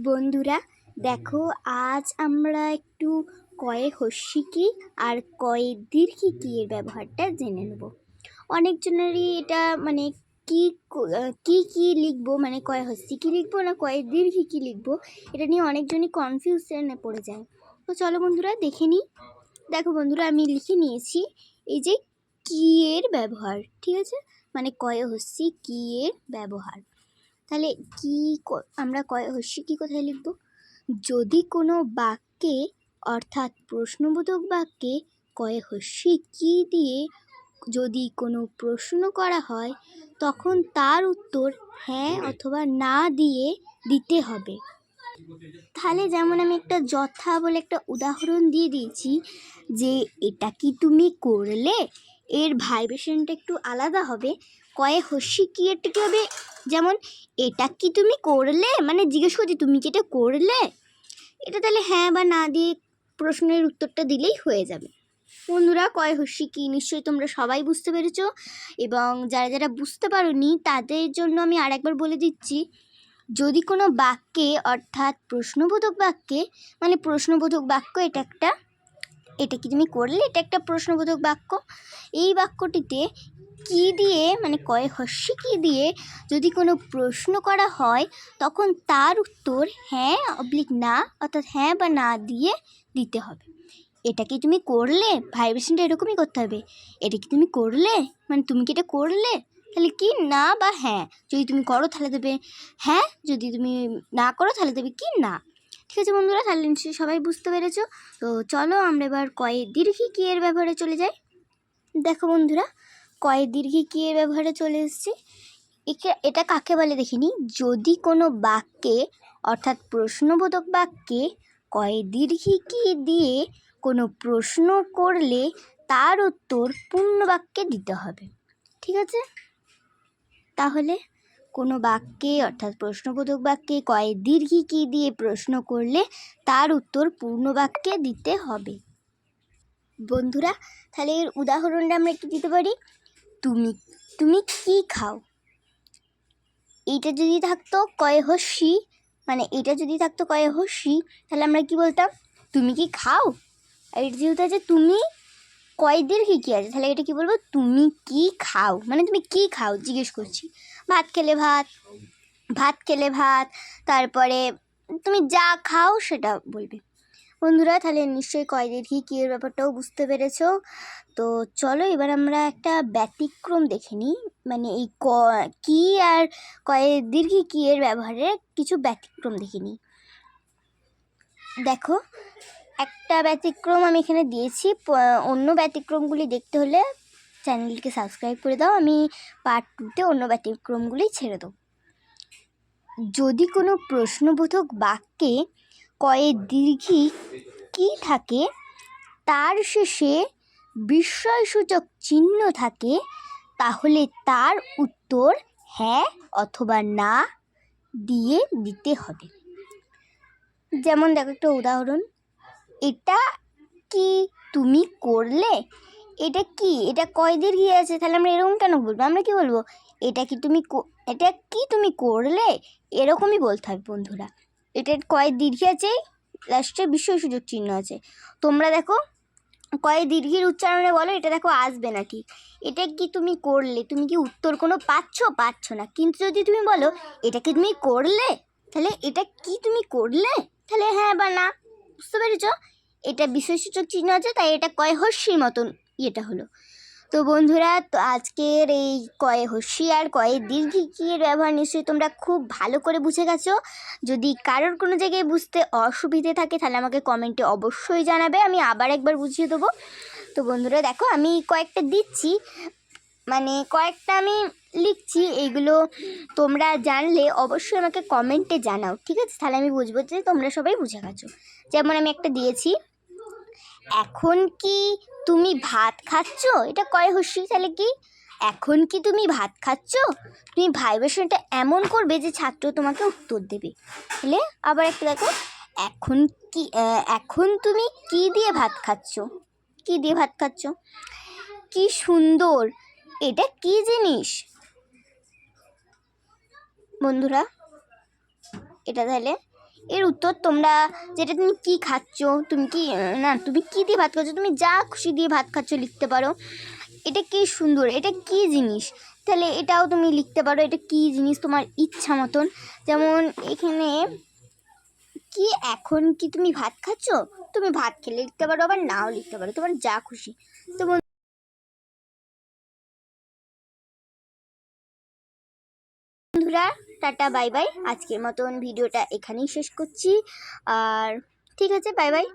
বন্ধুরা, দেখো, আজ আমরা একটু কয়ে হস্যি কি আর কয়ে দীর্ঘি কি এর ব্যবহারটা জেনে নেব। অনেকজনেরই এটা মানে কি ক- কি লিখব মানে কয়ে হস্যি কি লিখব না কয়ে দীর্ঘি কি লিখব, এটা নিয়ে অনেকজনই কনফিউশনে পড়ে যায়। তো চলো বন্ধুরা, দেখে নিই। দেখো বন্ধুরা, আমি লিখে নিয়েছি এই যে কি এর ব্যবহার, ঠিক আছে? মানে কয়ে হস্যি কি এর ব্যবহার। তাহলে কি ক- আমরা কয় হস্যি কি কোথায় লিখব? যদি কোনো বাক্যে অর্থাৎ প্রশ্নবোধক বাক্যে কয়ে হস্যি কি দিয়ে যদি কোনো প্রশ্ন করা হয় তখন তার উত্তর হ্যাঁ অথবা না দিয়ে দিতে হবে। তাহলে যেমন আমি একটা যথা বলে একটা উদাহরণ দিয়ে দিয়েছি যে এটা কি তুমি করলে? এর ভাইব্রেশনটা একটু আলাদা হবে। কয়ে হস্যি কি এরটা কি হবে? যেমন, এটা কি তুমি করলে? মানে জিজ্ঞেস করছি, তুমি কি এটা করলে? এটা তাহলে হ্যাঁ বা না দিয়ে প্রশ্নের উত্তরটা দিলেই হয়ে যাবে। বন্ধুরা, কয় হস্যি কি? নিশ্চয়ই তোমরা সবাই বুঝতে পেরেছ। এবং যারা যারা বুঝতে পারোনি, তাদের জন্য আমি আরেকবার বলে দিচ্ছি, যদি কোনো বাক্যে, অর্থাৎ প্রশ্নবোধক বাক্যে মানে প্রশ্নবোধক বাক্য এটা একটা এটা কি তুমি করলে? এটা একটা প্রশ্নবোধক বাক্য। এই বাক্যটিতে কি দিয়ে মানে কয় হস্যি কি দিয়ে যদি কোনো প্রশ্ন করা হয়, তখন তার উত্তর হ্যাঁ অবলিক না, অর্থাৎ হ্যাঁ বা না দিয়ে দিতে হবে। এটা কি তুমি করলে? ভাইব্রেশনটা এরকমই করতে হবে। এটা কি তুমি করলে? মানে তুমি কি এটা করলে? তাহলে কি না বা হ্যাঁ? যদি তুমি করো তাহলে দেবে হ্যাঁ যদি তুমি না করো তাহলে দেবে কি না? ঠিক আছে বন্ধুরা? তাহলে নিশ্চয়ই সবাই বুঝতে পেরেছ। তো চলো আমরা এবার কয়ে দীর্ঘি কি এর ব্যবহারে চলে যাই। দেখো বন্ধুরা, কয়ে দীর্ঘি কি এর ব্যবহারে চলে এসেছি। একে, এটা কাকে বলে দেখিনি? যদি কোনো বাক্যে, অর্থাৎ প্রশ্নবোধক বাক্যে কয়ে দীর্ঘি কি দিয়ে কোনো প্রশ্ন করলে তার উত্তর পূর্ণ বাক্যে দিতে হবে। ঠিক আছে? তাহলে কোনো বাক্যে অর্থাৎ প্রশ্নবোধক বাক্যে কয়ে দীর্ঘি কি দিয়ে প্রশ্ন করলে তার উত্তর পূর্ণ বাক্যে দিতে হবে। বন্ধুরা, তাহলে এর উদাহরণটা আমরা একটু দিতে পারি। তুমি তুমি কি খাও? এইটা যদি থাকতো কয়ে হস্যি মানে এটা যদি থাকতো কয়ে হস্যি তাহলে আমরা কি বলতাম? তুমি কি খাও? আর এটা যেহেতু আছে তুমি কয়েদের কি কী আছে? তাহলে এটা কি বলব? তুমি কি খাও? মানে তুমি কি খাও? জিজ্ঞেস করছি। ভাত খেলে ভাত ভাত খেলে ভাত, তারপরে তুমি যা খাও সেটা বলবে। বন্ধুরা, তাহলে নিশ্চয়ই কয়েদের কি কী এর ব্যাপারটাও বুঝতে পেরেছ? তো চলো এবার আমরা একটা ব্যতিক্রম দেখে নিই। মানে এই ক, কী আর কয়ের দীর্ঘি কী এর ব্যবহারে কিছু ব্যতিক্রম দেখে নিই। দেখো একটা ব্যতিক্রম আমি এখানে দিয়েছি। অন্য ব্যতিক্রমগুলি দেখতে হলে চ্যানেলটিকে সাবস্ক্রাইব করে দাও। আমি পার্ট টুতে অন্য ব্যতিক্রমগুলি ছেড়ে দেবো। যদি কোনো প্রশ্নবোধক বাক্যে কয়ে দীর্ঘি কি থাকে, তার শেষে বিস্ময়সূচক চিহ্ন থাকে, তাহলে তার উত্তর হ্যাঁ অথবা না দিয়ে দিতে হবে। যেমন দেখো একটা উদাহরণ। এটা কি তুমি করলে? এটা কি? এটা কয় দীর্ঘি আছে? তাহলে আমরা এরকম কেন বলব? আমরা কি বলব? এটা কি তুমি এটা কি তুমি করলে? এরকমই বলতে হবে বন্ধুরা। এটা কয় দীর্ঘি আছে? লাস্টে বিস্ময় সুযোগ চিহ্ন আছে। তোমরা দেখো, কয় দীর্ঘির উচ্চারণে বলো, এটা দেখো আসবে না ঠিক এটা কি তুমি করলে? তুমি কি উত্তর কোনো পাচ্ছ? পাচ্ছ না। কিন্তু যদি তুমি বলো, এটা কি তুমি করলে? তাহলে এটা কি তুমি করলে? তাহলে হ্যাঁ বা না? বুঝতে পেরেছ? এটা বিশেষসূচক চিহ্ন আছে তাই এটা কয় হস্যির মতন, ইয়েটা হলো। তো বন্ধুরা, তো আজকের এই কয়ে হস্যি আর কয়ে দীর্ঘি কি এর ব্যবহার নিশ্চয়ই তোমরা খুব ভালো করে বুঝে গেছো। যদি কারোর কোনো জায়গায় বুঝতে অসুবিধে থাকে, তাহলে আমাকে কমেন্টে অবশ্যই জানাবে, আমি আবার একবার বুঝিয়ে দেবো। তো বন্ধুরা, দেখো, আমি কয়েকটা দিচ্ছি। মানে কয়েকটা আমি লিখছি, এইগুলো তোমরা জানলে অবশ্যই আমাকে কমেন্টে জানাও, ঠিক আছে? তাহলে আমি বুঝব যে তোমরা সবাই বুঝে গেছো। যেমন আমি একটা দিয়েছি। এখন কি তুমি ভাত খাচ্ছ? এটা কয় হস্যি তাহলে কি? এখন কি তুমি ভাত খাচ্ছ? তুমি ভাইব্রেশনটা এমন করবে যে ছাত্র তোমাকে উত্তর দেবে। তাহলে আবার একটা দেখো, এখন কি এখন তুমি কি দিয়ে ভাত খাচ্ছ? কি দিয়ে ভাত খাচ্ছ? কি সুন্দর! এটা কি জিনিস? বন্ধুরা, এটা তাহলে এর উত্তর তোমরা যেটা তুমি কি খাচ্ছ, তুমি কি না, তুমি কি দিয়ে ভাত খাচ্ছ, তুমি যা খুশি দিয়ে ভাত খাচ্ছ লিখতে পারো। এটা কি সুন্দর, এটা কি জিনিস? তাহলে এটাও তুমি লিখতে পারো, এটা কি জিনিস তোমার ইচ্ছা মতন। যেমন এখানে, কি এখন কি তুমি ভাত খাচ্ছ? তুমি ভাত খেলে লিখতে পারো, আবার নাও লিখতে পারো, তোমার যা খুশি। তো বন্ধু- বন্ধুরা টাটা বাই বাই। আজকের মতন ভিডিওটা এখানেই শেষ করছি। আর ঠিক আছে বাই বাই।